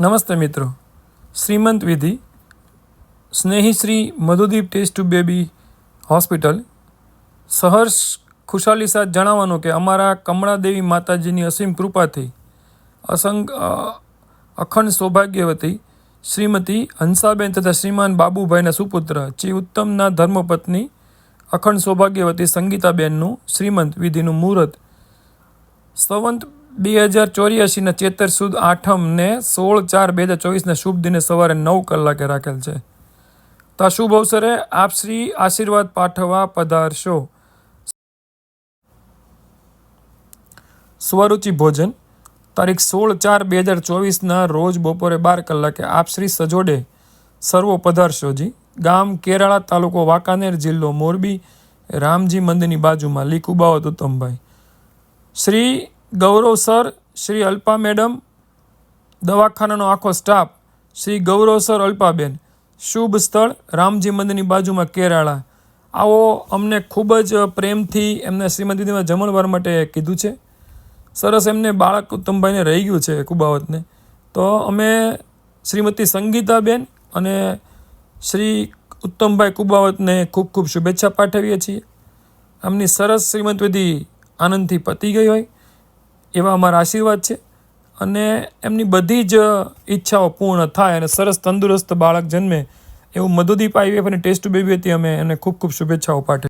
નમસ્તે મિત્રો. શ્રીમંત વિધિ. સ્નેહી Shri Madhudeep test tube baby hospital. સહર્ષ ખુશાલી સાથ જણાવવાનું કે અમારા કમળાદેવી માતાજીની અસીમ કૃપાથી અસંગ અખંડ સૌભાગ્યવતી શ્રીમતી હંસાબેન તથા શ્રીમાન બાબુભાઈના સુપુત્ર ચી ઉત્તમના ધર્મપત્ની અખંડ સૌભાગ્યવતી સંગીતાબેનનું શ્રીમંત વિધિનું મુહૂર્ત. સંવંત બે હજાર ચોર્યાસીના ચેતર સુદ આઠમને સોળ ચાર બે હજાર ચોવીસના શુભ દિને સવારે નવ કલાકે રાખેલ છે. તો શુભ અવસરે આપ શ્રી આશીર્વાદ પાઠવવા પધારશો. સ્વરૂચિ ભોજન. તારીખ સોળ ચાર બે હજાર ચોવીસના રોજ બપોરે બાર કલાકે આપ શ્રી સજોડે સર્વો પધારશોજી ગામ કેરાળા તાલુકો વાંકાનેર જિલ્લો મોરબી, રામજી મંદિરની બાજુમાં. લીકુબાવત ઉત્તમભાઈ. શ્રી ગૌરવ સર, શ્રી અલ્પા મેડમ, દવાખાનાનો આખો સ્ટાફ, શ્રી ગૌરવ સર અલ્પાબેન, શુભ સ્થળ, રામજી મંદિરની બાજુમાં કેરાળા. આવો અમને ખૂબ જ પ્રેમથી એમને શ્રીમતીમાં જમણવાર માટે કીધું છે. સરસ એમને બાળક ઉત્તમભાઈને રહી ગયું છે કુબાવતને તો અમે શ્રીમતી સંગીતાબેન અને શ્રી ઉત્તમભાઈ કુબાવતને ખૂબ ખૂબ શુભેચ્છા પાઠવીએ છીએ. એમની સરસ શ્રીમંત વિધિ આનંદથી પતી ગઈ હોય. એવા અમારા આશીર્વાદ છે. અને એમની બધી જ ઈચ્છાઓ પૂર્ણ થાય અને સરસ તંદુરસ્ત બાળક જન્મે એવું મધુદીપ આઈવીએફ અને ટેસ્ટ બેબી હતી. અમે એને ખૂબ ખૂબ શુભેચ્છાઓ પાઠવી.